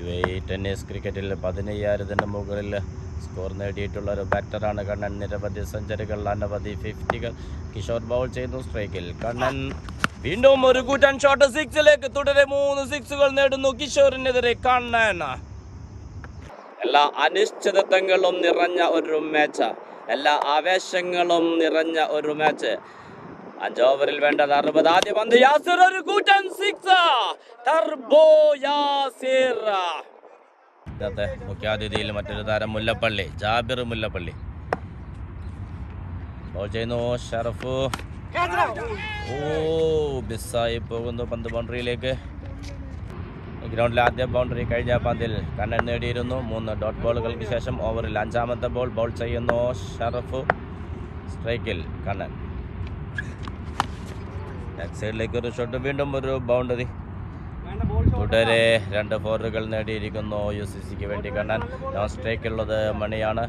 U A tennis ക്രിക്കറ്റിൽ പതിനയ്യായിരത്തിന് മുകളിൽ score നേടിയിട്ടുള്ള ഒരു ബാറ്ററാണ് കണ്ണൻ. നിരവധി സെഞ്ചുറികൾ അനവധി ഫിഫ്റ്റികൾ കിഷോർ ബൗൾ ചെയ്യുന്നു സ്ട്രൈക്കിൽ. കണ്ണൻ വീണ്ടും ഒരു കൂറ്റൻ ഷോട്ട് സിക്സിലേക്ക് തുടരെ മൂന്ന് സിക്സുകൾ നേടുന്നു കിഷോറിനെതിരെ കണ്ണൻ. എല്ലാ അനിശ്ചിതത്വങ്ങളും നിറഞ്ഞ ഒരു മാച്ച്. എല്ലാ ആവേശങ്ങളും നിറഞ്ഞ ഒരു മാച്ച്. അഞ്ച് ഓവറിൽ വേണ്ടത് അറുപത് ആദ്യ പന്ത് യാസിർ ഒരു കൂറ്റൻ സിക്സ് ടർബോ യാസിർ. മുഖ്യാതിഥിയിൽ മറ്റൊരു താരം മുല്ലപ്പള്ളി ജാബിർ മുല്ലപ്പള്ളി. ബോൾ ചെയ്യുന്നു ഷറഫ്. ഓ മിസ്സായി പോകുന്നു പന്ത് ബൗണ്ടറിയിലേക്ക്. ഗ്രൗണ്ടിലെ ആദ്യ ബൗണ്ടറി കഴിഞ്ഞ പന്തിൽ കണ്ണൻ നേടിയിരുന്നു. മൂന്ന് ഡോട്ട് ബോളുകൾക്ക് ശേഷം ഓവറിൽ അഞ്ചാമത്തെ ബോൾ ബോൾ ചെയ്യുന്നു ഷറഫ്. സ്ട്രൈക്കിൽ കണ്ണൻ. ബാക്ക് സൈഡിലേക്ക് ഒരു ഷോട്ട് വീണ്ടും ഒരു ബൗണ്ടറി തുടരെ രണ്ട് ഫോറുകൾ നേടിയിരിക്കുന്നു യു സി സിക്ക് വേണ്ടി കണ്ണൻ. നോൺ സ്ട്രൈക്കുള്ളത് മണിയാണ്.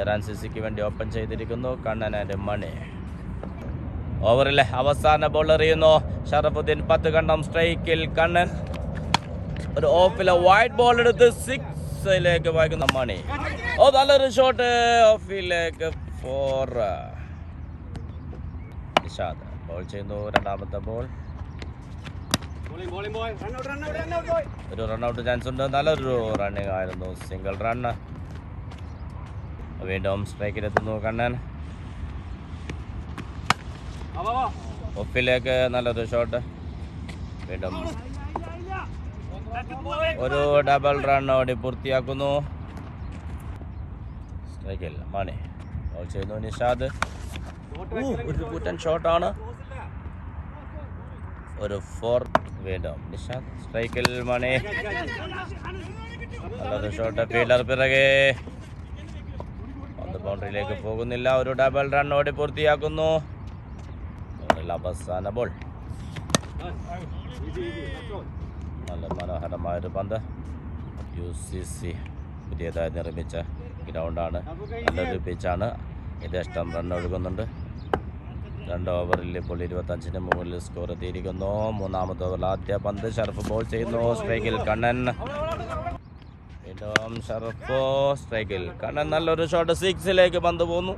ഇറാൻ സി സിക്ക് വേണ്ടി ഓപ്പൺ ചെയ്തിരിക്കുന്നു കണ്ണൻ ആൻഡ് മണി. ഓവറിലെ അവസാന ബോൾ എറിയുന്നു. ഷറഫുദ്ദീൻ പത്ത് കണ്ടം സ്ട്രൈക്കിൽ കണ്ണൻ. ഒരു ഓഫിലെ വൈറ്റ് ബോൾ എടുത്ത് സിക്സിലേക്ക് വായിക്കുന്ന മണി. ഓ നല്ലൊരു ഷോട്ട് ഓഫിലേക്ക് ഫോർ നിഷാദ്. ബോൾ ചെയ്യുന്നു രണ്ടാമത്തെ ബോൾ ഒരു റൺഔട്ട് ചാൻസ് ഉണ്ട്. നല്ലൊരു റണ്ണിങ് ആയിരുന്നു. സിംഗിൾ റൺ വീണ്ടും സ്ട്രൈക്കിലെത്തുന്നു കണ്ണൻ. ഒഫിലേക്ക് നല്ലൊരു ഷോട്ട് വീണ്ടും ഒരു ഡബിൾ റൺ ഓടി പൂർത്തിയാക്കുന്നു. സ്ട്രൈക്കിൽ മണി. ചെയ്യുന്നു നിഷാദ്. ഒരു കൂറ്റൻ ഷോട്ടാണ് ഒരു ഫോർ വീണ്ടും നിഷാന്ത് സ്ട്രൈക്കിൽ മണി. നല്ലൊരു ഷോട്ട് ഫീൽഡർ പിറകെ. പന്ത് ബൗണ്ടറിയിലേക്ക് പോകുന്നില്ല. ഒരു ഡബിൾ റൺ ഓടി പൂർത്തിയാക്കുന്നു. അവസാന ബോൾ നല്ല മനോഹരമായ ഒരു പന്ത്. യു സി സി പുതിയതായി നിർമ്മിച്ച ഗ്രൗണ്ടാണ് നല്ലൊരു പിച്ചാണ് യഥേഷ്ടം റൺ ഒഴുകുന്നുണ്ട്. രണ്ട് ഓവറിൽ ഇപ്പോൾ ഇരുപത്തഞ്ചിന് മുകളിൽ സ്കോർ എത്തിയിരിക്കുന്നു. മൂന്നാമത്തെ ഓവറിൽ ആദ്യ പന്ത് ഷർഫ് ബോൾ ചെയ്യുന്നു. സ്ട്രൈക്കിൽ കണ്ണൻ. വീണ്ടും ഷർഫ് സ്ട്രൈക്കിൽ കണ്ണൻ നല്ലൊരു ഷോട്ട് സിക്സിലേക്ക് പന്ത് പോന്നു.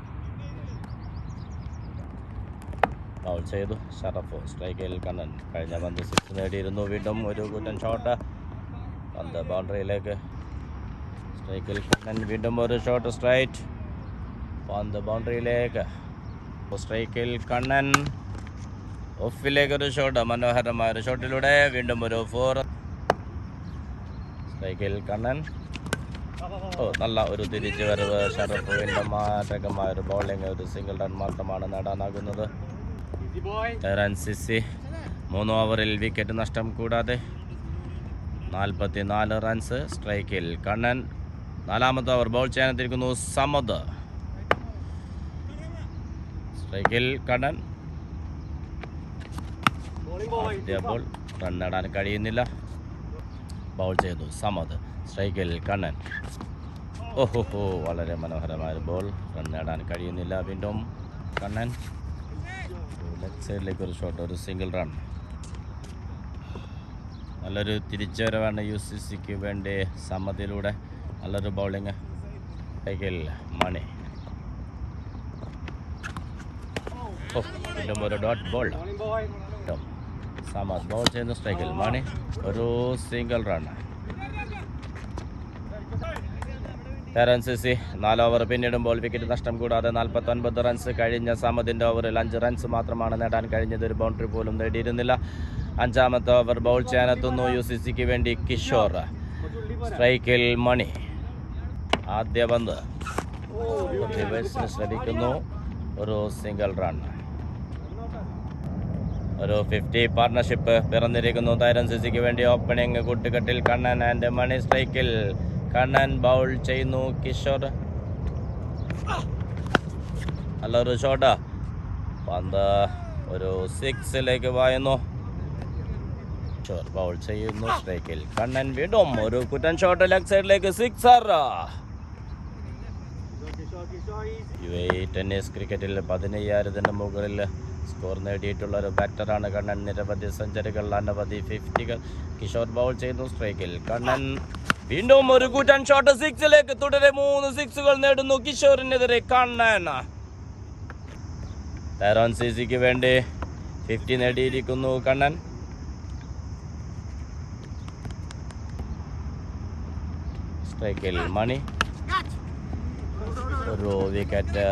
ചെയ്തു. ഷറഫ് സ്ട്രൈക്കിൽ കണ്ണൻ കഴിഞ്ഞ പന്ത് സിക്സ് നേടിയിരുന്നു. വീണ്ടും ഒരു കുറ്റൻ ഷോട്ട് പന്ത് ബൗണ്ടറിയിലേക്ക്. സ്ട്രൈക്കിൽ കണ്ണൻ വീണ്ടും ഒരു ഷോട്ട് സ്ട്രൈറ്റ് പന്ത് ബൗണ്ടറിയിലേക്ക്. സ്ട്രൈക്കിൽ കണ്ണൻ. ഓഫിലേക്ക് ഒരു ഷോട്ട് മനോഹരമായ ഒരു ഷോട്ടിലൂടെ വീണ്ടും ഒരു ഫോർ സ്ട്രൈക്കിൽ കണ്ണൻ. ഓ നല്ല ഒരു തിരിച്ചു വരവ്. ഷറഫ് വീണ്ടും മാരകമായ ഒരു ബൗളിംഗ് ഒരു സിംഗിൾ റൺ മാത്രമാണ് നേടാനാകുന്നത്. ടെറാൻ സിസി മൂന്ന് ഓവറിൽ വിക്കറ്റ് നഷ്ടം കൂടാതെ നാൽപ്പത്തി നാല് റൺസ് സ്ട്രൈക്കിൽ കണ്ണൻ നാലാമത്തെ ഓവർ ബോൾ ചെയ്യാനെത്തിരിക്കുന്നു സമദ്. സ്ട്രൈക്കിൽ കണ്ണൻ ബോൾ റൺ നേടാൻ കഴിയുന്നില്ല. ബൗൾ ചെയ്തു. സമത്. സ്ട്രൈക്കിൽ കണ്ണൻ ഓഹോ വളരെ മനോഹരമായ ബോൾ റൺ നേടാൻ കഴിയുന്നില്ല. വീണ്ടും കണ്ണൻ ലെഫ്റ്റ് സൈഡിലേക്ക് ഒരു ഷോട്ട് ഒരു സിംഗിൾ റൺ നല്ലൊരു തിരിച്ചുവരവാണ് യു സി സിക്ക് വേണ്ടി സമ്മതിയിലൂടെ നല്ലൊരു ബൗളിങ് കൈകിൽ മണി ഓ വീണ്ടും ഒരു ഡോട്ട് ബോൾ. സമത് ബോൾ ചെയ്യുന്ന സ്ട്രൈക്കിൽ മണി ഒരു സിംഗിൾ റൺ ടെറൻ നാല് ഓവർ പിന്നിടുമ്പോൾ വിക്കറ്റ് നഷ്ടം കൂടാതെ നാൽപ്പത്തൊൻപത് റൺസ് കഴിഞ്ഞ സമതിന്റെ ഓവറിൽ അഞ്ച് റൺസ് മാത്രമാണ് നേടാൻ കഴിഞ്ഞത്. ഒരു ബൗണ്ടറി പോലും നേടിയിരുന്നില്ല. അഞ്ചാമത്തെ ഓവർ ബൗൾ ചെയ്യാനെത്തുന്നു യു സി സിക്ക് വേണ്ടി കിഷോർ. സ്ട്രൈക്കിൽ മണി. ആദ്യ പന്ത്. ശ്രമിക്കുന്നു ഒരു സിംഗിൾ റൺ ഒരു ഫിഫ്റ്റി പാർട്ണർഷിപ്പ് പിറന്നിരിക്കുന്നു. തൈരൻ സിസിക്ക് വേണ്ടി ഓപ്പണിംഗ് കൂട്ടുകെട്ടിൽ കണ്ണൻ ആൻഡ് മണി സ്ട്രൈക്കിൽ കണ്ണൻ ബൗൾ ചെയ്യുന്നു. കിഷോർ. നല്ലൊരു ഷോട്ട് പന്ത് ഒരു സിക്സിലേക്ക് പായുന്നു. കിഷോർ ബൗൾ ചെയ്യുന്നു. സ്ട്രൈക്കിൽ കണ്ണൻ വീണ്ടും ഒരു കുറ്റൻ ഷോട്ട് ലെഗ് സൈഡിലേക്ക് സിക്സർ യു എ ടെന്നീസ് ക്രിക്കറ്റിൽ പതിനയ്യായിരത്തിന്റെ മുകളിൽ സ്കോർ നേടിയിട്ടുള്ള ഒരു ബാറ്ററാണ് കണ്ണൻ. നിരവധി സെഞ്ചുറികൾ അനവധി ഫിഫ്റ്റികൾ കിഷോർ ബൗൾ ചെയ്യുന്നു സ്ട്രൈക്കിൽ കണ്ണൻ വീണ്ടും ഒരു കൂറ്റൻ ഷോട്ട് സിക്സിലേക്ക് തുടരെ മൂന്ന് സിക്സുകൾ നേടുന്നു കിഷോറിനെതിരെ കണ്ണൻ. പാരോൺ സി സിക്ക് വേണ്ടി ഫിഫ്റ്റി നേടിയിരിക്കുന്നു കണ്ണൻ. സ്ട്രൈക്കിൽ മണി. ഒരു വിക്കറ്റ്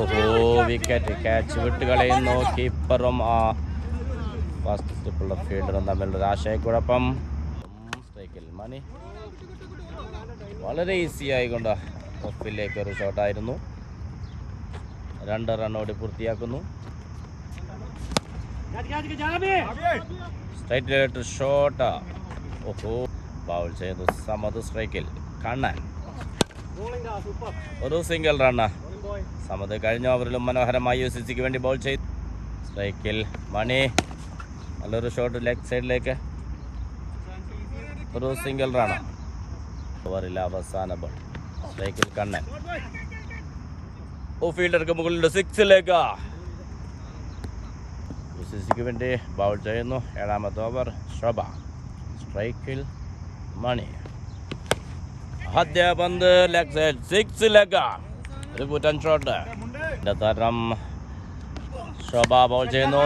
ഓഹോ വിക്കറ്റ് ക്യാച്ച് വിട്ട് കളയുന്നു കീപ്പറും ആ ഫസ്റ്റ് സ്റ്റെപ്പുള്ള ഫീൽഡറും തമ്മിലുള്ള ആശയക്കുഴപ്പം. സ്ട്രൈക്കിൽ മണി. വളരെ ഈസി ആയിക്കൊണ്ട് ഓഫിലേക്ക് ഒരു ഷോട്ടായിരുന്നു രണ്ട് റണ്ണോടി പൂർത്തിയാക്കുന്നു. സ്ട്രൈറ്റിലായിട്ട് ഷോട്ട് ഓഹോ ബൗൾ ചെയ്തു സമത് സ്ട്രൈക്കിൽ കണ്ണൻ. ഒരു സിംഗിൾ റണ്ണ സമത് കഴിഞ്ഞ. ഓവറിലും മനോഹരമായി യു സി സിക്ക് വേണ്ടി ബോൾ ചെയ്തു. സ്ട്രൈക്കിൽ മണി. നല്ലൊരു ഷോട്ട് ലെഗ് സൈഡിലേക്ക് ഒരു സിംഗിൾ റണ്ണ ഓവറിൽ അവസാന ബോൾ സ്ട്രൈക്കിൽ കണ്ണൻ. ഓ ഫീൽഡർക്ക് മുകളിൽ സിക്സിലേക്ക് യു സി സിക്ക് വേണ്ടി ബൗൾ ചെയ്യുന്നു. ഏഴാമത്തെ ഓവർ ശോഭ. സ്ട്രൈക്കിൽ മണി. ആദ്യ പന്ത് ലെഗ് സൈഡ് സിക്സിലേക്ക് ഒരു ഷോട്ട് എന്റെ തരം ശോഭ ബോൾ ചെയ്യുന്നു.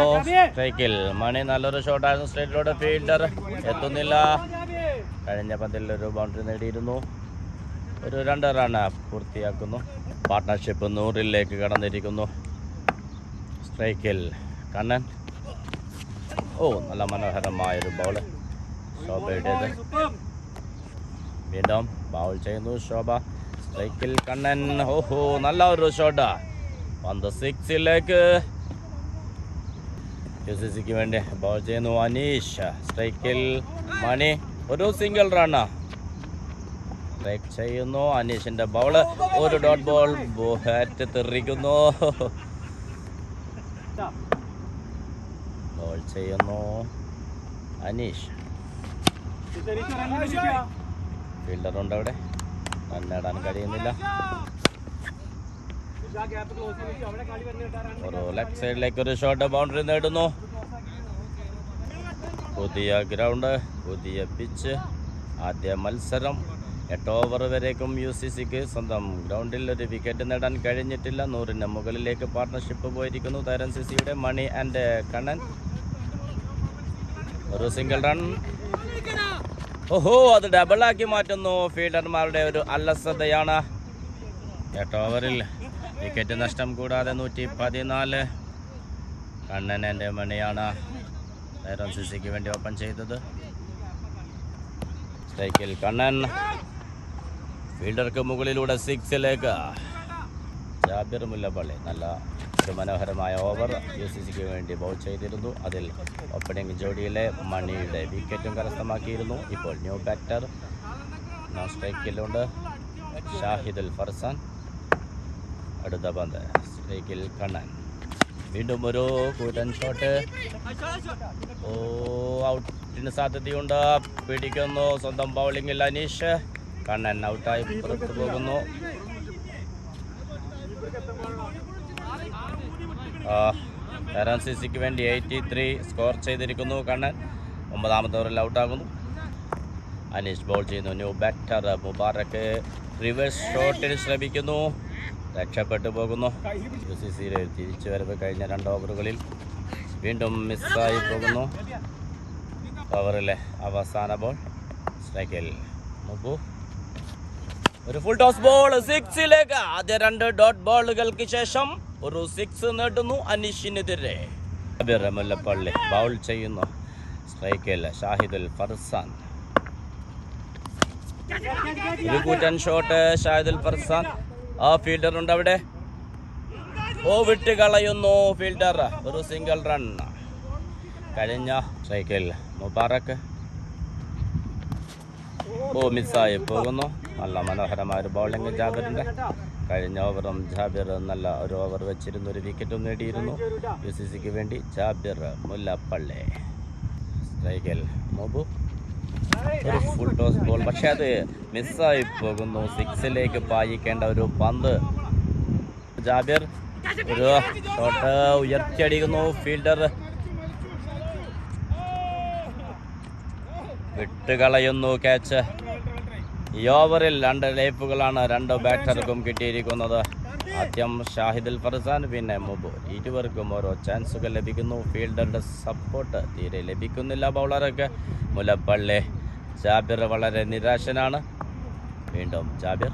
സ്ട്രൈക്കിൽ മണി നല്ലൊരു ഷോട്ടായിരുന്നു സ്ട്രൈറ്റിലൂടെ ഫീൽഡർ എത്തുന്നില്ല. കഴിഞ്ഞ പന്തിൽ ഒരു ബൗണ്ടറി നേടിയിരുന്നു. ഒരു രണ്ട് റൺ പൂർത്തിയാക്കുന്നു. പാർട്ട്ണർഷിപ്പ് നൂറിലേക്ക് കടന്നിരിക്കുന്നു. സ്ട്രൈക്കിൽ കണ്ണൻ. ഓ നല്ല മനോഹരമായൊരു ബോൾ ശോഭയുടേത് വീണ്ടും ബൗൾ ചെയ്യുന്നു. ശോഭ സ്ട്രൈക്കിൽ കണ്ണൻ ഓഹോ നല്ല ഒരു ഷോട്ടാ പന്ത് സിക്സിലേക്ക് യു സി സിക്ക് വേണ്ടി ബോൾ ചെയ്യുന്നു അനീഷ്. സ്ട്രൈക്കിൽ മണി. ഒരു സിംഗിൾ റണ്ണാ സ്ട്രൈക്ക് ചെയ്യുന്നു അനീഷിന്റെ ബോൾ ഒരു ഡോട്ട് ബോൾ ബാറ്റ് തെറിക്കുന്നു. ബോൾ ചെയ്യുന്നു അനീഷ്. ഫീൽഡറുണ്ട് അവിടെ റൺ നേടാൻ കഴിയുന്നില്ല. ഒരു ലെഫ്റ്റ് സൈഡിലേക്ക് ഒരു ഷോട്ട് ബൗണ്ടറി നേടുന്നു. പുതിയ ഗ്രൗണ്ട് പുതിയ പിച്ച് ആദ്യ മത്സരം. എട്ട് ഓവർ വരേക്കും യു സി സിക്ക് സ്വന്തം ഗ്രൗണ്ടിൽ ഒരു വിക്കറ്റ് നേടാൻ കഴിഞ്ഞിട്ടില്ല. നൂറിന് മുകളിലേക്ക് പാർട്ണർഷിപ്പ് പോയിരിക്കുന്നു. തരൻ സി സിയുടെ മണി ആൻഡ് കണ്ണൻ. ഒരു സിംഗിൾ റൺ ഓഹോ അത് ഡബിളാക്കി മാറ്റുന്നു. ഫീൽഡർമാരുടെ ഒരു അലസതയാണ്. എട്ട് ഓവറിൽ വിക്കറ്റ് നഷ്ടം കൂടാതെ നൂറ്റി പതിനാല് കണ്ണൻ എന്റെ മണിയാണ് നേരം സി സിക്ക് വേണ്ടി ഓപ്പൺ ചെയ്തത്. സ്ട്രൈക്കിൽ കണ്ണൻ. ഫീൽഡർക്ക് മുകളിലൂടെ സിക്സിലേക്ക് ജാബിർ മുല്ലപ്പള്ളി നല്ല മനോഹരമായ ഓവർ യു സി സിക്ക് വേണ്ടി ബൗൾ ചെയ്തിരുന്നു. അതിൽ ഓപ്പണിംഗ് ജോഡിയിലെ മണിയുടെ വിക്കറ്റും കരസ്ഥമാക്കിയിരുന്നു. ഇപ്പോൾ ന്യൂ ബാറ്റർ. നോൺ സ്ട്രൈക്കിലുണ്ട് ഷാഹിദുൽ ഫർസാൻ. അടുത്ത പന്ത് സ്ട്രൈക്കിൽ കണ്ണൻ. വീണ്ടും ഒരു കൂറ്റൻ ഷോട്ട് ഓ ഔട്ടിന് സാധ്യതയുണ്ട്. പിടിക്കുന്നു. സ്വന്തം ബൗളിംഗിൽ അനീഷ്. കണ്ണൻ ഔട്ടായി പുറത്തു പോകുന്നു. തരാൻ സി സിക്ക് വേണ്ടി എയ്റ്റി ത്രീ സ്കോർ ചെയ്തിരിക്കുന്നു കണ്ണൻ. ഒമ്പതാമത്തെ ഓവറിൽ ഔട്ടാകുന്നു. അനീഷ് ബോൾ ചെയ്യുന്നു. ന്യൂ ബാറ്റർ മുബാറക്ക് റിവേഴ്സ് ഷോട്ടിന് ശ്രമിക്കുന്നു. രക്ഷപ്പെട്ടു പോകുന്നു. യു സി സിയിലെ തിരിച്ചു വരവ് കഴിഞ്ഞ രണ്ട് ഓവറുകളിൽ വീണ്ടും മിസ്സായി പോകുന്നു. ഓവറിലെ അവസാന ബോൾ. സ്ട്രൈക്കിൽ മുബു ഒരു ഫുൾ ടോസ് ബോൾ സിക്സിലേക്ക് ആദ്യ രണ്ട് ഡോട്ട് ബോളുകൾക്ക് ശേഷം ഒരു സിക്സ് നേടുന്നു അനീഷിനെതിരെ. മുല്ലപ്പള്ളി ബൗൾ ചെയ്യുന്നു. സ്ട്രൈക്കല്ല ഷാഹിദുൽ ഫർസാൻ. ഒരു കൂറ്റൻ ഷോട്ട് ഷാഹിദുൽ ഫർസാൻ. ആ ഫീൽഡർ ഉണ്ട് അവിടെ. ഓ വിട്ട് കളയുന്നു ഫീൽഡർ ഒരു സിംഗിൾ റൺ കഴിഞ്ഞ സ്ട്രൈക്കിൽ മുബാറക്ക് ഓ മിസ്സായി പോകുന്നു. നല്ല മനോഹരമായ ഒരു ബൗളിംഗ് ജാബിറിന്റെ കഴിഞ്ഞ ഓവറും ജാബിർ നല്ല ഒരു ഓവർ വെച്ചിരുന്നു. ഒരു വിക്കറ്റും നേടിയിരുന്നു. യു സി സിക്ക് വേണ്ടി ജാബിർ മുല്ലപ്പള്ളി. സ്ട്രൈക്കൽ മോബു. ഒരു ഫുൾ ടോസ് ബോൾ പക്ഷേ അത് മിസ്സായി പോകുന്നു. സിക്സിലേക്ക് പായിക്കേണ്ട ഒരു പന്ത്. ജാബിർ ഒരു ഷോട്ട് ഉയർത്തിയടിക്കുന്നു. ഫീൽഡർ വിട്ടുകളയുന്നു. ക്യാച്ച് ഈ ഓവറിൽ രണ്ട് ലൈഫുകളാണ് രണ്ട് ബാറ്റർക്കും കിട്ടിയിരിക്കുന്നത്. ആദ്യം ഷാഹിദുൽ ഫർസാൻ പിന്നെ മുബു. ഇരുവർക്കും ഓരോ ചാൻസുകൾ ലഭിക്കുന്നു. ഫീൽഡറുടെ സപ്പോർട്ട് തീരെ ലഭിക്കുന്നില്ല ബൗളറൊക്കെ മുലപ്പള്ളി ജാബിർ വളരെ നിരാശനാണ്. വീണ്ടും ജാബിർ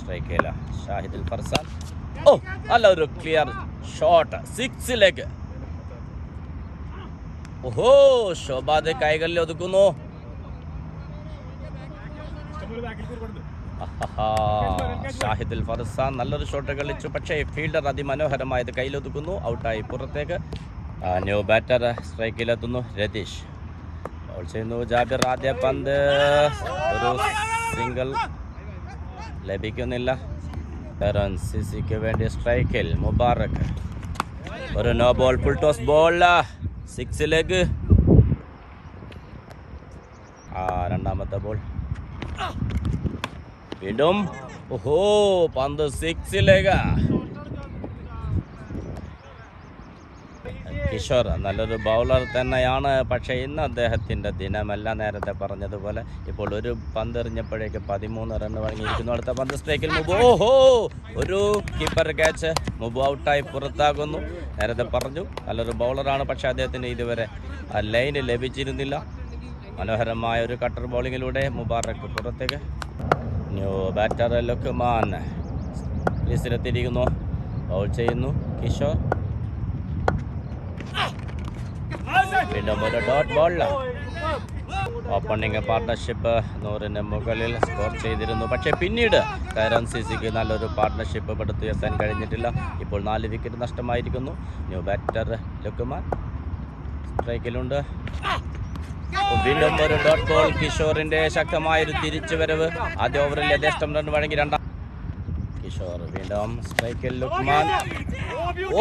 സ്ട്രൈക്കില്ല ഷാഹിദുൽ ഫർസാൻ. ഓ നല്ല ഒരു ക്ലിയർ ഷോട്ട് സിക്സിലേക്ക് ഓഹോ ശോഭാദ് കൈകളിൽ ഒതുക്കുന്നു. ഷാഹിദുൽ ഫർസാൻ നല്ലൊരു ഷോട്ട് കളിച്ചു. പക്ഷേ ഫീൽഡർ അതിമനോഹരമായത് കയ്യിലൊതുക്കുന്നു. ഔട്ടായി പുറത്തേക്ക്. ന്യൂ ബാറ്റർ സ്ട്രൈക്കിലെത്തുന്നു രതീഷ്. ബോൾ ചെയ്യുന്നു ജാബിർ ആദ്യ പന്ത്. ഒരു സിംഗിൾ ലഭിക്കുന്നില്ല. കരൺ സിസിക്ക് വേണ്ടി സ്ട്രൈക്കിൽ മുബാറക്. ഒരു no ball full toss ball സിക്സിലേക്ക് ആ രണ്ടാമത്തെ ബോൾ വീണ്ടും. ഓഹോ പന്ത് സിക്സിലേക്ക് കിഷോർ നല്ലൊരു ബൗളർ തന്നെയാണ്. പക്ഷേ ഇന്ന് അദ്ദേഹത്തിന്റെ ദിനമല്ല നേരത്തെ പറഞ്ഞതുപോലെ. ഇപ്പോൾ ഒരു പന്ത് എറിഞ്ഞപ്പോഴേക്ക് പതിമൂന്ന് റൺ വഴങ്ങിയിരിക്കുന്നു. അടുത്ത പന്ത് സ്ട്രൈക്കിൽ മുബു. ഓഹോ ഒരു കീപ്പർ ക്യാച്ച് മുബു ഔട്ടായി പുറത്താകുന്നു. നേരത്തെ പറഞ്ഞു നല്ലൊരു ബൗളറാണ് പക്ഷേ അദ്ദേഹത്തിന് ഇതുവരെ ലൈന് ലഭിച്ചിരുന്നില്ല. മനോഹരമായ ഒരു കട്ടർ ബോളിങ്ങിലൂടെ മുബാറക്ക് പുറത്തേക്ക്. ന്യൂ ബാറ്റർ ലൊക്കുമാൻ ക്രീസിലെത്തിയിരിക്കുന്നു. ബൗൾ ചെയ്യുന്നു കിഷോർ. വീണ്ടും ഒരു ഡോട്ട് ബോൾ ഓപ്പണിംഗ് പാർട്ട്ണർഷിപ്പ് നൂറിന് മുകളിൽ സ്കോർ ചെയ്തിരുന്നു. പക്ഷേ പിന്നീട് കയറൻ സി സിക്ക് നല്ലൊരു പാർട്ട്ണർഷിപ്പ് പടുത്തുയർത്താൻ കഴിഞ്ഞിട്ടില്ല. ഇപ്പോൾ നാല് വിക്കറ്റ് നഷ്ടമായിരിക്കുന്നു. ന്യൂ ബാറ്റർ ലുക്കുമാൻ സ്ട്രൈക്കിലുണ്ട് വീണ്ടും ഒരു ഡോട്ട് ബോൾ കിഷോറിന്റെ ശക്തമായ ഒരു തിരിച്ചുവരവ്. ആദ്യ ഓവറിൽ യഥേഷ്ടം റൺ വഴങ്ങി രണ്ടാം. കിഷോർ വീണ്ടും സ്ട്രൈക്കിൽ ലുക്മാൻ.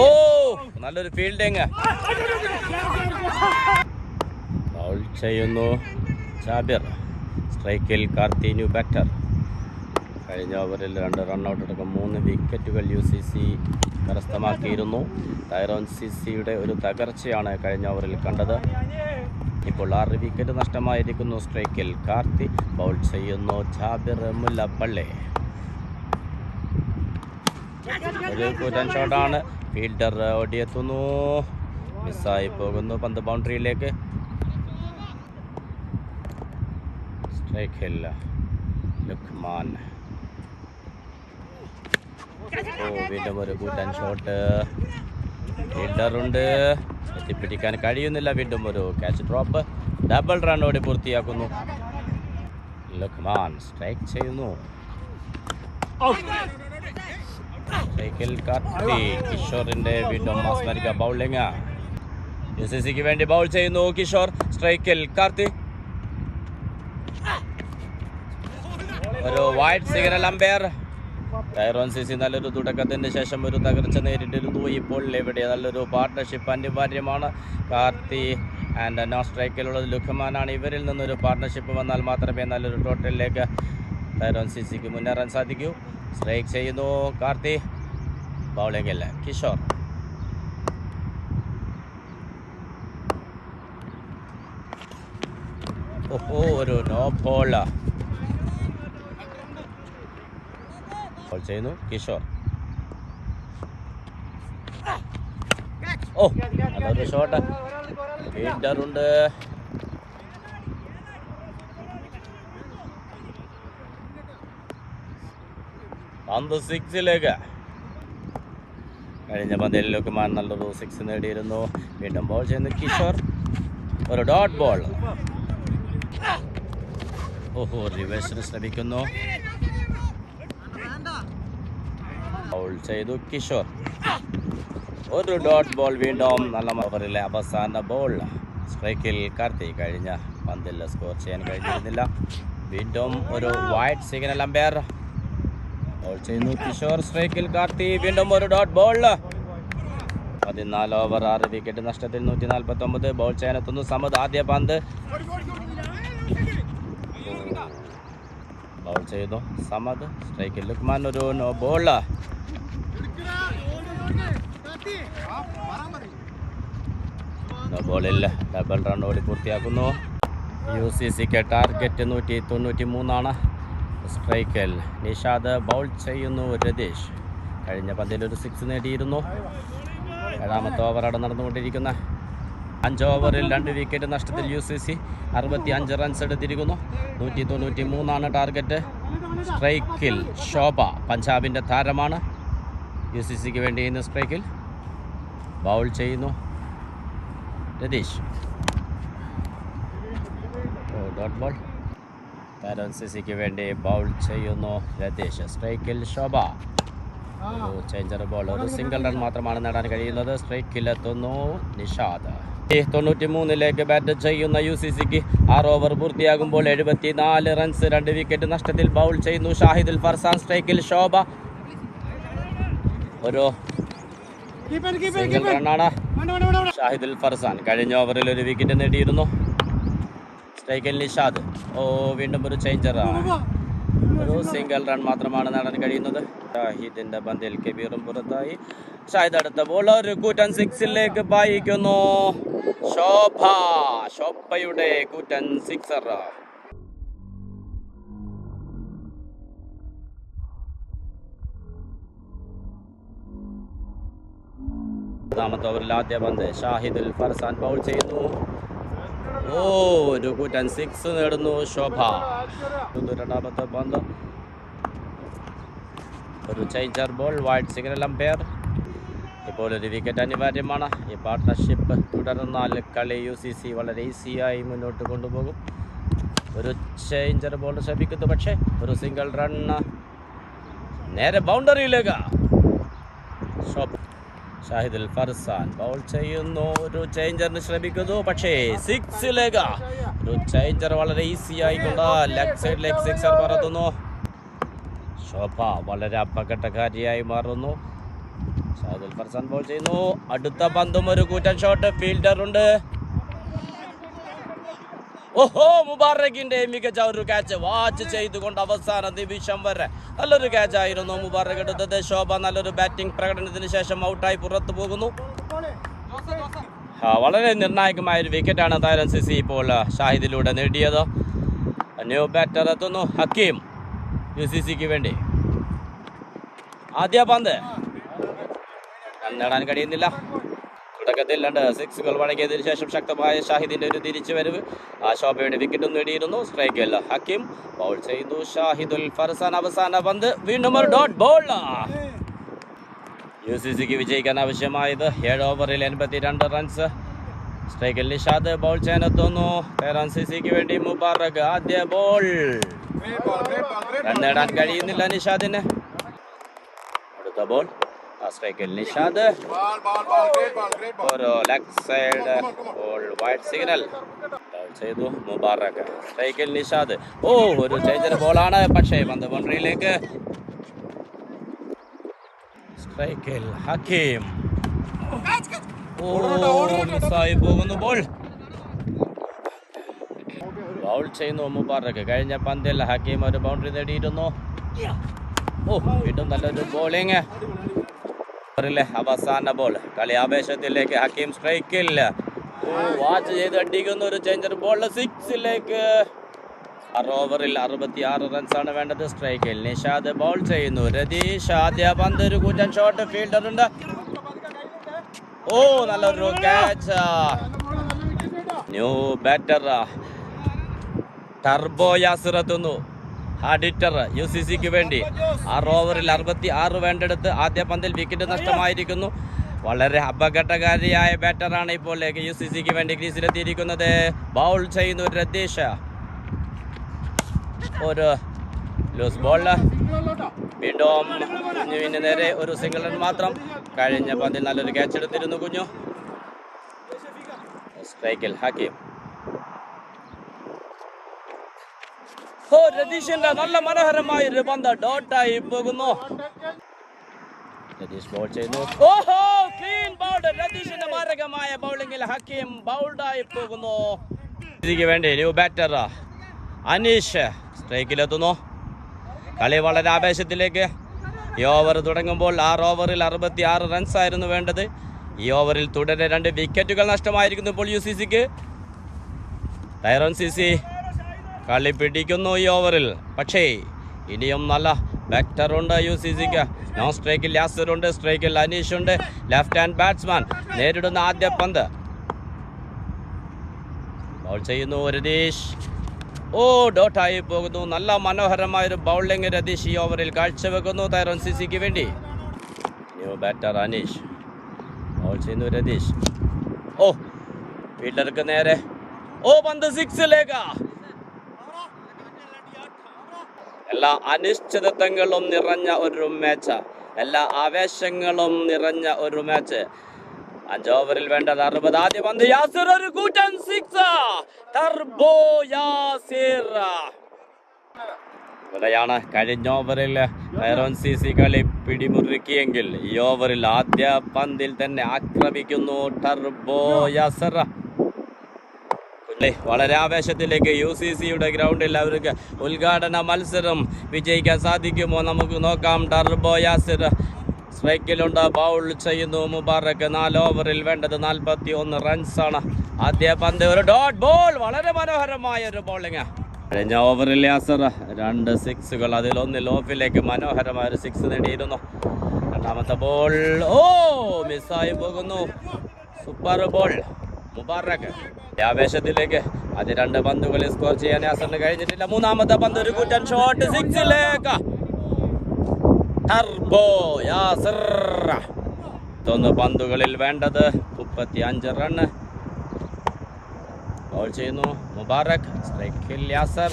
ഓ നല്ലൊരു ഫീൽഡിങ് ബൗൾ ചെയ്യുന്നു ജാബിർ. സ്ട്രൈക്കിൽ കാർത്തി ബാറ്റർ കഴിഞ്ഞ ഓവറിൽ രണ്ട് റണ്ണൗട്ട് അടക്കം മൂന്ന് വിക്കറ്റുകൾ യു സി സി കരസ്ഥമാക്കിയിരുന്നു ടൈറോൺ സി സിയുടെ ഒരു തകർച്ചയാണ് കഴിഞ്ഞ ഓവറിൽ കണ്ടത്. ഇപ്പോൾ ആറ് വിക്കറ്റ് നഷ്ടമായിരിക്കുന്നു സ്ട്രൈക്കിൽ. കാർത്തി ബൗൾ ചെയ്യുന്നു ജാബിർ മുല്ലപ്പള്ളി. ഒരു കൂറ്റൻ ഷോട്ടാണ്. ഫീൽഡർ ഓടിയെത്തുന്നു. മിസ്സായി പോകുന്നു പന്ത് ബൗണ്ടറിയിലേക്ക്. സ്ട്രൈക്കില്ല ലുക്മാൻ. വീണ്ടും ഒരു കൂറ്റൻ ഷോട്ട്. ഫീൽഡറുണ്ട് എത്തിപ്പിടിക്കാൻ കഴിയുന്നില്ല. വീണ്ടും ഒരു ക്യാച്ച് ഡ്രോപ്പ് ഡബിൾ റണ്ണോടെ പൂർത്തിയാക്കുന്നു. ലുക്മാൻ സ്ട്രൈക്ക് ചെയ്യുന്നു. സ്ട്രൈക്കിൽ കാർത്തി കിഷോറിന്റെ വീണ്ടും മാസ്മരിക ബൗളിംഗ് യു സി സിക്ക് വേണ്ടി ബൗൾ ചെയ്യുന്നു കിഷോർ. സ്ട്രൈക്കിൽ കാർത്തി. ഒരു wide signal umpire Tyrone C C നല്ലൊരു തുടക്കത്തിന് ശേഷം ഒരു തകർച്ച നേരിട്ടിരുന്നു. ഇപ്പോൾ ഇവിടെ നല്ലൊരു പാർട്ട്ണർഷിപ്പ് അനിവാര്യമാണ്. കാർത്തി ആൻഡ് നോൺ സ്ട്രൈക്കിലുള്ളത് ലുഖമാനാണ് ഇവരിൽ നിന്നൊരു പാർട്ട്ണർഷിപ്പ് വന്നാൽ മാത്രമേ നല്ലൊരു ടോട്ടലിലേക്ക് ടൈറോൺ സി സിക്ക് മുന്നേറാൻ സാധിക്കൂ. സ്ട്രൈക്ക് ചെയ്യുന്നു കാർത്തി. ബൗളിംഗിൽ കിഷോർ. ഓഹോ ഒരു നോ ബോൾ ബോൾ ചെയ്യുന്നു കിഷോർ ഓ അതൊരു ഷോട്ട് ഫീൽഡറുണ്ട് പന്ത് സിക്സിലേക്ക് കഴിഞ്ഞ പന്തിൽ ലുക്കുമാൻ നല്ലൊരു സിക്സ് നേടിയിരുന്നു. വീണ്ടും ബോൾ ചെയ്യുന്നു കിഷോർ. ഒരു ഡോട്ട് ബോൾ ഓഹോ റിവേഴ്സിന് ശ്രമിക്കുന്നു. ബൗൾ ചെയ്തു കിഷോർ. ഒരു ഡോട്ട് ബോൾ വീണ്ടും നല്ല ഓവറിലെ അവസാന ബോൾ. സ്ട്രൈക്കിൽ കാർത്തി കഴിഞ്ഞ പന്തിൽ സ്കോർ ചെയ്യാൻ കഴിഞ്ഞിരുന്നില്ല. വീണ്ടും ഒരു വൈറ്റ് സിഗ്നൽ അമ്പയർ ബോൾ ചെയ്യുന്നു കിഷോർ. സ്ട്രൈക്കിൽ കാർത്തി വീണ്ടും ഒരു ഡോട്ട് ബോൾ. പതിനാല് ഓവർ ആറ് വിക്കറ്റ് നഷ്ടത്തിൽ നൂറ്റി നാൽപ്പത്തി ഒമ്പത് ബോൾ ചെയ്യാനെത്തുന്നു സമത് ആദ്യ പന്ത്. ബോൾ ചെയ്തു സമദ്. സ്ട്രൈക്കിൽ ലുക്മാൻ ഒരു ബോൾ ബോളിൽ ഡബിൾ റൺ ഓടി പൂർത്തിയാക്കുന്നു. യു സി സിക്ക് ടാർഗറ്റ് നൂറ്റി തൊണ്ണൂറ്റി മൂന്നാണ് സ്ട്രൈക്കിൽ നിഷാദ് ബൗൾ ചെയ്യുന്നു രതീഷ്. കഴിഞ്ഞ പന്തിൽ ഒരു സിക്സ് നേടിയിരുന്നു. ഏഴാമത്തെ ഓവറാണ് നടന്നുകൊണ്ടിരിക്കുന്ന അഞ്ച് ഓവറിൽ രണ്ട് വിക്കറ്റ് നഷ്ടത്തിൽ യു സി സി അറുപത്തി അഞ്ച് റൺസ് എടുത്തിരിക്കുന്നു. നൂറ്റി തൊണ്ണൂറ്റി മൂന്നാണ് ടാർഗറ്റ് സ്ട്രൈക്കിൽ ശോഭ പഞ്ചാബിന്റെ താരമാണ്. യു സി സിക്ക് വേണ്ടി ഇന്ന് സ്ട്രൈക്കിൽ ബൗൾ ചെയ്യുന്നു രതീഷ്. ഓ ഡോട്ട് ബോൾ. താരം സി സിക്ക് വേണ്ടി ബൗൾ ചെയ്യുന്നു രതീഷ്. സ്ട്രൈക്കിൽ ശോഭ. ഒരു ചേഞ്ചർ ബോൾ ഒരു സിംഗിൾ റൺ മാത്രമാണ് നേടാൻ കഴിയുന്നത്. സ്ട്രൈക്കിലെത്തുന്നു നിഷാദ്. തൊണ്ണൂറ്റി മൂന്നിലേക്ക് ബാറ്റ് ചെയ്യുന്ന യു സി സിക്ക് ആറ് ഓവർ പൂർത്തിയാകുമ്പോൾ എഴുപത്തി നാല് റൺസ് രണ്ട് വിക്കറ്റ് നഷ്ടത്തിൽ ബൗൾ ചെയ്യുന്നു ഷാഹിദുൽ ഫർസാൻ. സ്ട്രൈക്കിൽ ശോഭ. ഒരു സിംഗിൾ റണ്ണാണ് ഷാഹിദുൽ ഫർസാൻ കഴിഞ്ഞ ഓവറിൽ ഒരു വിക്കറ്റ് നേടിയിരുന്നു. സ്ട്രൈക്കിൽ നിഷാദ്. ഓ വീണ്ടും ഒരു ചേഞ്ചറാണ് ഒരു സിംഗിൾ റൺ മാത്രമാണ് നേടാൻ കഴിയുന്നത്. ഷാഹിദിന്റെ പന്തിൽ കബീറും പുറത്തായി. ഷാഹിദ് അടുത്ത ബോൾ ഒരു കൂറ്റൻ സിക്സിലേക്ക് പായിക്കുന്നു. ശോഭ ശോഭയുടെ കൂറ്റൻ സിക്സർ മൂന്നാമത്തെ ഓവറിൽ ആദ്യ പന്ത് ഷാഹിദുൽ ഫർസാൻ ബൗൾ ചെയ്യുന്നു. ഓ ഒരു കൂറ്റൻ സിക്സ് നേടുന്നു ശോഭ. രണ്ടാമത്തെ പന്ത്. ഒരു changer ball wide signal umpire ഇപ്പോൾ ഒരു വിക്കറ്റ് അനിവാര്യമാണ്. ഈ പാർട്ട്ണർഷിപ്പ് തുടർന്നാൽ കളി യു സി സി വളരെ ഈസിയായി മുന്നോട്ട് കൊണ്ടുപോകും. ഒരു ചേഞ്ചർ ബോൾ ശ്രമിക്കുന്നു പക്ഷേ ഒരു സിംഗിൾ റൺ നേരെ ബൗണ്ടറിയിലേക്ക് ഷാഹിദുൽ ഫർസാൻ ബൗൾ ചെയ്യുന്നു. ഒരു ചേഞ്ചറിന് ശ്രമിക്കുന്നു. പക്ഷേ സിക്സിലേക്ക് ഒരു ചേഞ്ചർ വളരെ ഈസി ആയിക്കൊണ്ട് ലെഗ് സൈഡിലേക്ക് സിക്സർ പറത്തുന്നു. ശോഭ വളരെ അപകടകാരിയായി മാറുന്നു. ഷാഹിദുൽ ഫർസാൻ ബൗൾ ചെയ്യുന്നു. അടുത്ത പന്തും ഒരു കൂറ്റൻ ഷോട്ട് ഫീൽഡർ ഉണ്ട്. ഓഹോ മുബാറക്കിന്റെ മികച്ച ഒരു ക്യാച്ച് വാച്ച് ചെയ്തുകൊണ്ട് അവസാന നിമിഷം വരെ നല്ലൊരു ക്യാച്ച് ആയിരുന്നു മുബാറക് എടുത്തത്. ശോഭ നല്ലൊരു ബാറ്റിംഗ് പ്രകടനത്തിന് ശേഷം ഔട്ടായി പുറത്തു പോകുന്നു. വളരെ നിർണായകമായ ഒരു വിക്കറ്റാണ് താരം സിസി ഇപ്പോൾ ഷാഹിദിലൂടെ നേടിയത്. ന്യൂ ബാറ്റർ എത്തുന്നു ഹക്കീം യു സി സിക്ക് വേണ്ടി. ആദ്യ പന്ത്. നേടാൻ കഴിയുന്നില്ല. തുടക്കത്തിൽ രണ്ട് സിക്സുകൾ വഴങ്ങിയതിനു ശേഷം ശക്തമായ ഷാഹിദിന്റെ ഒരു തിരിച്ചുവരവ്. ആ ശോഭയുടെ വിക്കറ്റും നേടിയിരുന്നു. സ്ട്രൈക്കല്ല ഹക്കിം ബൗൾ ചെയ്തു. ഷാഹിദുൽ ഫർസാൻ അവസാന പന്ത്. വീണ്ടും ഒരു ഡോട്ട് ബോൾ യു സി സിക്ക് വിജയിക്കാൻ ആവശ്യമായത് ഏഴ് ഓവറിൽ എൺപത്തി രണ്ട് റൺസ് സ്ട്രൈക്കിൽ നിഷാദ് ബോൾ ചെയ്യാനെത്തുന്നു തേറാൻ സി സിക്ക് വേണ്ടി മുബാറക് ആദ്യ ബോൾ റൺ നേടാൻ കഴിയുന്നില്ല നിഷാദിന്. അടുത്ത ബോൾ ആ സ്ട്രൈക്കിൽ നിഷാദ് ഒരു leg side ball wide signal ചെയ്തു. മുബാറക്. സ്ട്രൈക്കിൽ നിഷാദ് ഓ ഒരു ചേഞ്ചർ ബോളാണ് പക്ഷേ പന്ത് ബൗണ്ടറിയിലേക്ക്. സ്ട്രൈക്കിൽ ഹക്കീം ഓ മിസ്സായി പോകുന്നു ബോൾ ബൗൾ ചെയ്യുന്നു മുബാറക്. കഴിഞ്ഞ പന്തിൽ ഹക്കീം ഒരു ബൗണ്ടറി നേടിയിരുന്നു. ഓ വീണ്ടും നല്ലൊരു ബോളിങ് ഓവറിലെ അവസാന ബോൾ. കളി ആവേശത്തിലേക്ക് ഹക്കീം സ്ട്രൈക്കിൽ വാച്ച് ചെയ്ത് അടിക്കുന്ന ഒരു ചേഞ്ചർ ബോൾ സിക്സിലേക്ക് ഓവറിൽ അറുപത്തി ആറ് റൺസാണ് വേണ്ടത് സ്ട്രൈക്കിൽ നിഷാദ് ബോൾ ചെയ്യുന്നു. രതീഷ് ആദ്യ പന്ത് ഒരു കൂറ്റൻ ഷോട്ട് ഫീൽഡർ ഉണ്ട്. ഓ നല്ലൊരു catch new batter turbo Yasir എത്തുന്നു. ഹാഡിറ്റർ യു സി സിക്ക് വേണ്ടി. ആറ് ഓവറിൽ അറുപത്തി ആറ് വേണ്ടെടുത്ത് ആദ്യ പന്തിൽ വിക്കറ്റ് നഷ്ടമായിരിക്കുന്നു. വളരെ അപകടകാരിയായ ബാറ്ററാണ് ഇപ്പോൾ യു സി സിക്ക് വേണ്ടി ക്രീസിലെത്തിയിരിക്കുന്നത്. ബൗൾ ചെയ്യുന്നു രതീഷ്. ഒരു ലൂസ് ബോൾ വീണ്ടും കുഞ്ഞുവിന് നേരെ ഒരു സിംഗിൾ റൺ മാത്രം. കഴിഞ്ഞ പന്തിൽ നല്ലൊരു ക്യാച്ച് എടുത്തിരുന്നു കുഞ്ഞു. സ്ട്രൈക്കിൽ ഹക്കീം. ഓ രതീഷിന്റെ നല്ല മനോഹരമായ ഒരു പന്ത് ഡോട്ടായി പോകുന്നു. രതീഷ് ബോൾ ചെയ്യുന്നു ഓഹോ ക്ലീൻ ബൗൾഡ് രതീഷിന്റെ മാരകമായ ബൗളിംഗിൽ ഹക്കീം ബൗൾഡായി പോകുന്നു. ഇതിക്ക് വേണ്ടി ന്യൂ ബാറ്റർ അനീഷ് സ്ട്രൈക്കിലെത്തുന്നു കളി വളരെ ആവേശത്തിലേക്ക് ഈ ഓവർ തുടങ്ങുമ്പോൾ ആറ് ഓവറിൽ അറുപത്തി ആറ് റൺസ് ആയിരുന്നു വേണ്ടത്. ഈ ഓവറിൽ തുടരെ രണ്ട് വിക്കറ്റുകൾ നഷ്ടമായിരിക്കുന്നു ഇപ്പോൾ യു സി സിക്ക് ടൈറോൺ സി സി കളി പിടിക്കുന്നു ഈ ഓവറിൽ. പക്ഷേ ഇനിയും നല്ല ബാറ്ററുണ്ട് യു സി സിക്ക് നോൺ സ്ട്രൈക്കിൽ യാസറുണ്ട് സ്ട്രൈക്കിൽ അനീഷ് ഉണ്ട്. ലെഫ്റ്റ് ഹാൻഡ് ബാറ്റ്സ്മാൻ നേരിടുന്ന ആദ്യ പന്ത്. ബൗൾ ചെയ്യുന്നു രതീഷ്. ഓ ഡോട്ടായി പോകുന്നു. നല്ല മനോഹരമായൊരു ബൗളിംഗ് രതീഷ് ഈ ഓവറിൽ കാഴ്ചവെക്കുന്നു തൈറോൺ സി സിക്ക് വേണ്ടി. ന്യൂ ബാറ്റർ അനീഷ് ബൗൾ ചെയ്യുന്നു രതീഷ്. ഓ ഫീൽഡർക്ക് നേരെ. ഓ പന്ത് സിക്സിലേക്ക് എല്ലാ അനിശ്ചിതത്വങ്ങളും നിറഞ്ഞ ഒരു മാച്ച് എല്ലാ ആവേശങ്ങളും നിറഞ്ഞ ഒരു മാച്ച് അഞ്ചോവറിൽ വേണ്ടത് അറുപത്. ആദ്യ പന്ത് യാസിർ ഒരു കൂറ്റൻ സിക്സ് ടർബോ യാസിർ. ഇവിടെയാണ് കഴിഞ്ഞ ഓവറിൽ ടൈറോൺ സി സി കളി പിടിമുറുക്കിയെങ്കിൽ ഈ ഓവറിൽ ആദ്യ പന്തിൽ തന്നെ ആക്രമിക്കുന്നു ടർബോ യാസർ. വളരെ ആവേശത്തിലേക്ക് യു സി സിയുടെ ഗ്രൗണ്ടിൽ അവർക്ക് ഉദ്ഘാടന മത്സരം വിജയിക്കാൻ സാധിക്കുമോ? നമുക്ക് നോക്കാം. ടർബോ യാസിർ സ്ട്രൈക്കിലുണ്ട്. ബൗൾ ചെയ്യുന്നു. മുബാറക്ക് നാല് ഓവറിൽ വേണ്ടത് നാൽപ്പത്തി ഒന്ന് റൺസാണ്. ആദ്യ പന്ത് ഒരു ഡോട്ട് ബോൾ. വളരെ മനോഹരമായ ഒരു ബോളിംഗ് കഴിഞ്ഞ ഓവറിൽ യാസർ രണ്ട് സിക്സുകൾ അതിലൊന്നിൽ ഓഫിലേക്ക് മനോഹരമായ ഒരു സിക്സ് നേടിയിരുന്നു. രണ്ടാമത്തെ ബോൾ ഓ മിസ്സായി പോകുന്നു. സൂപ്പർ ബോൾ മുബാറക്ക് ഈ ആവേശത്തിലേക്ക് അത് രണ്ട് പന്തുകളിൽ സ്കോർ ചെയ്യാൻ യാസറിന് കഴിഞ്ഞിട്ടില്ല. മൂന്നാമത്തെ പന്ത് ഒരു കുറ്റൻ ഷോട്ട്. സിക്സിലേക്ക്. യാസർ. പന്തുകളിൽ വേണ്ടത് മുപ്പത്തി അഞ്ച് റണ്ണ് ബോൾ ചെയ്യുന്നു മുബാറക്. സ്ട്രൈക്കിൽ യാസർ.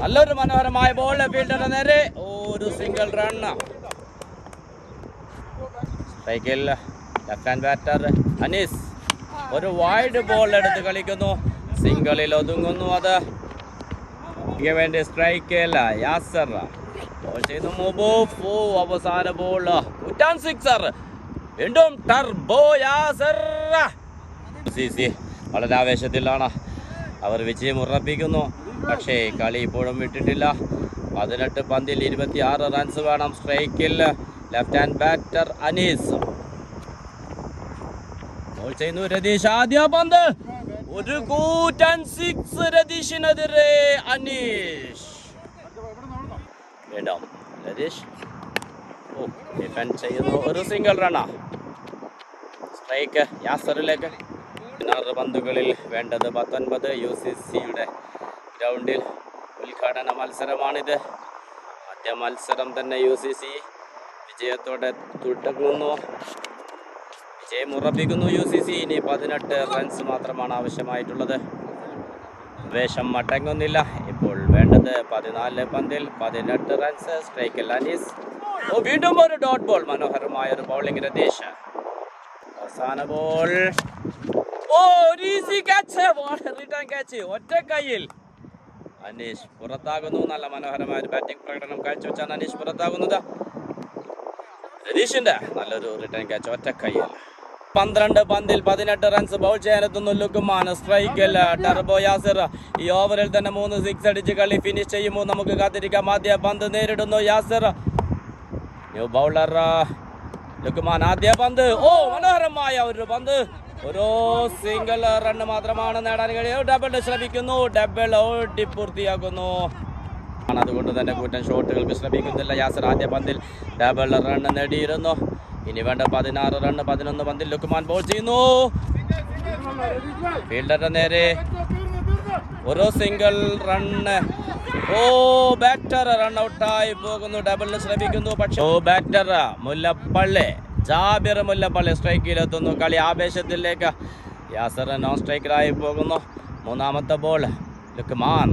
നല്ലൊരു മനോഹരമായ ബോൾ ഫീൽഡറിന് നേരെ ഒരു സിംഗിൾ റണ്ണ് സ്ട്രൈക്കിൽ ലെഫ്റ്റ് ഹാൻഡ് ബാറ്റർ അനീസ്. ഒരു വൈഡ് ബോൾ എടുത്ത് കളിക്കുന്നു. സിംഗിളിൽ ഒതുങ്ങുന്നു അത്. ഇതിന് വേണ്ടി സ്ട്രൈക്കിൽ യാസർ. അവസാന ബോൾ സിക്സർ വീണ്ടും ടർബോ യാസർ. C C. വളരെ ആവേശത്തിലാണ്. അവർ വിജയം ഉറപ്പിക്കുന്നു. പക്ഷേ കളി ഇപ്പോഴും വിട്ടിട്ടില്ല. പതിനെട്ട് പന്തിൽ ഇരുപത്തി ആറ് റൺസ് വേണം സ്ട്രൈക്കിൽ left hand batter Anees. Ball ചെയ്യുന്നു രതീഷ് ആദ്യ പന്ത്. ഒരു കൂറ്റൻ സിക്സ് രതീഷിനെതിരെ അനീഷ്. വീണ്ടും രതീഷ്. ഓ ഡിഫൻഡ് ചെയ്യുന്നു. ഒരു സിംഗിൾ റണ്ണാ സ്ട്രൈക്ക് യാസറിലേക്ക്. പതിനാറ് പന്തുകളിൽ വേണ്ടത് പത്തൊൻപത് യു സി സിയുടെ ഗ്രൗണ്ടിൽ ഉദ്ഘാടന മത്സരമാണിത്. ആദ്യ മത്സരം തന്നെ യു സി സി വിജയത്തോടെ തുടങ്ങുന്നു. വിജയം ഉറപ്പിക്കുന്നു യു സി സി ഇനി പതിനെട്ട് റൺസ് മാത്രമാണ് ആവശ്യമായിട്ടുള്ളത്. വേഷം മടങ്ങുന്നില്ല. ഇപ്പോൾ വേണ്ടത് പതിനാല് പന്തിൽ പതിനെട്ട് റൺസ് സ്ട്രൈക്കിൽ അനീസ്. ഓ വീണ്ടും ഒരു ഡോട്ട് ബോൾ മനോഹരമായ ഒരു ബൗളിംഗ് രതീഷ്. അവസാന ബോൾ ഓ ഒറ്റ കയ്യിൽ. അനീഷ് പുറത്താകുന്നു. നല്ല മനോഹരമായ ഒരു ബാറ്റിംഗ് പ്രകടനം കാഴ്ചവെച്ചാണ് അനീഷ് പുറത്താകുന്നത്. രതീഷിന്റെ നല്ലൊരു റിട്ടേൺ ക്യാച്ച് ഒറ്റ കയ്യിൽ. പന്ത്രണ്ട് പന്തിൽ പതിനെട്ട് റൺസ് ബൗൾ ചെയ്യാനെത്തുന്നു. ലുക്കുമാൻ സ്ട്രൈക്കിൽ ടർബോ യാസിർ ഈ ഓവറിൽ തന്നെ മൂന്ന് സിക്സ് അടിച്ച് കളി ഫിനിഷ് ചെയ്യുമ്പോൾ നമുക്ക് കാത്തിരിക്കാം. ആദ്യ പന്ത് നേരിടുന്നു യാസിർ. ന്യൂ ബൗളർ ലുക്കുമാൻ ആദ്യ പന്ത്. ഓ മനോഹരമായ ഒരു പന്ത്. ഓരോ സിംഗിൾ റണ്ണ് മാത്രമാണ് നേടാൻ കഴിയുന്നത് ഡബിൾ ശ്രമിക്കുന്നു. ഡബിൾ ഓടി പൂർത്തിയാക്കുന്നു. അതുകൊണ്ട് തന്നെ കൂറ്റൻ ഷോട്ടുകൾക്ക് ശ്രമിക്കുന്നില്ല. യാസർ ആദ്യ പന്തിൽ ഡബിൾ റണ്ണ് നേടിയിരുന്നു. ഇനി വേണ്ട പതിനാറ് റൺ പതിനൊന്ന് പന്തിൽ ലുക്കുമാൻ ബോൾ ചെയ്യുന്നു. ഫീൽഡറുടെ നേരെ ഒരു സിംഗിൾ റണ്ണ് ഓ ബാറ്റർ റൺ ഔട്ടായി പോകുന്നു. ഡബിളിന് ശ്രമിക്കുന്നു. പക്ഷേ ഓ ബാറ്റർ മുല്ലപ്പള്ളി ജാബിർ മുല്ലപ്പള്ളി സ്ട്രൈക്കിലെത്തുന്നു കളി ആവേശത്തിലേക്ക്. യാസർ നോൺ സ്ട്രൈക്കറായി പോകുന്നു. മൂന്നാമത്തെ ബോൾ ലുക്മാൻ.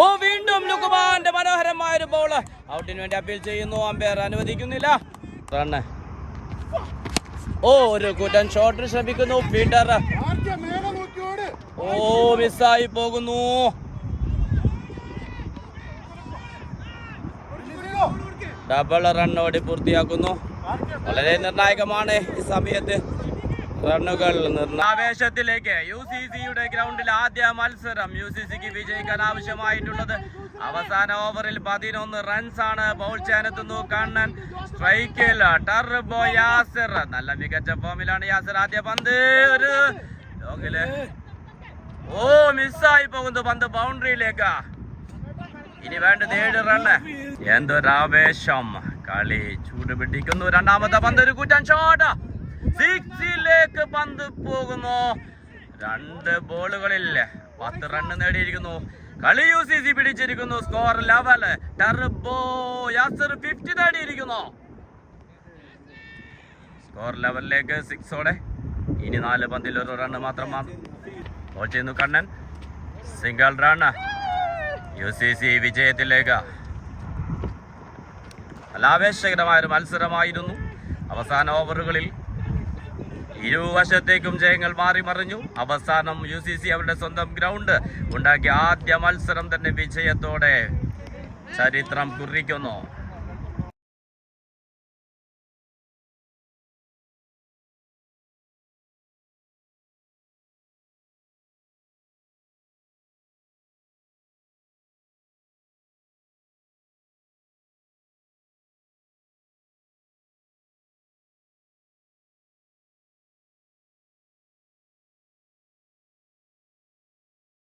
ഓ വീണ്ടും ലുക്കുമാന്റെ മനോഹരമായ ഒരു ബോൾ ഔട്ടിന് വേണ്ടി അപ്പീൽ ചെയ്യുന്നു. അമ്പയർ അനുവദിക്കുന്നില്ല. ഓ ഒരു കുറ്റൻ ഷോട്ടിന് ശ്രമിക്കുന്നു. ഫീൽഡർ ഓ മിസ്സായി പോകുന്നു. ഡബിൾ റൺ ഓടി പൂർത്തിയാക്കുന്നു. വളരെ നിർണായകമാണ് ഈ സമയത്ത്. റണ്ണുകൾ ആവേശത്തിലേക്ക് യു സി സിയുടെ ഗ്രൗണ്ടിൽ ആദ്യ മത്സരം. യു സി സിക്ക് വിജയിക്കാൻ ആവശ്യമായിട്ടുള്ളത് അവസാന ഓവറിൽ പതിനൊന്ന് റൺസ് ആണ്. ബൗൾ ചെയ്യാനെത്തുന്നു കണ്ണൻ. സ്ട്രൈക്കിൽ ടർബോ യാസിർ. നല്ല മികച്ച ഫോമിലാണ് യാസിർ ആദ്യ പന്ത്. ഒരു ഓ മിസ്സായി പോകുന്നു പന്ത് ബൗണ്ടറിയിലേക്കാ. ഇനി വേണ്ടത് ഏഴ് റണ്ണ് എന്തൊരാവേശം. കളി ചൂട് പിടിക്കുന്നു. രണ്ടാമത്തെ പന്ത് ഒരു കുറ്റൻ ഷോട്ട് സിക്സിലേക്ക് പന്ത് പോകുന്നു. രണ്ട് ബോളുകളിൽ പത്ത് റണ്ണ് നേടിയിരിക്കുന്നു. കളി യു സി സി പിടിച്ചിരിക്കുന്നു. Score level turbo Yasar fifty നേടിയിരിക്കുന്നു. Score ലെവലിലേക്ക് സിക്സോടെ ഇനി നാല് പന്തിൽ ഒരു റണ്ണ് മാത്രം ബോൾ ചെയ്യുന്നു Kannan. Single run U C C വിജയത്തിലേക്ക്. നല്ല ആവേശകരമായ ഒരു മത്സരമായിരുന്നു. അവസാന ഓവറുകളിൽ ഇരുവശത്തേക്കും ജയങ്ങൾ മാറി മറിഞ്ഞു. അവസാനം യു സി സി അവരുടെ സ്വന്തം ഗ്രൗണ്ട് ഉണ്ടാക്കിയ ആദ്യ മത്സരം തന്നെ വിജയത്തോടെ ചരിത്രം കുറിക്കുന്നു.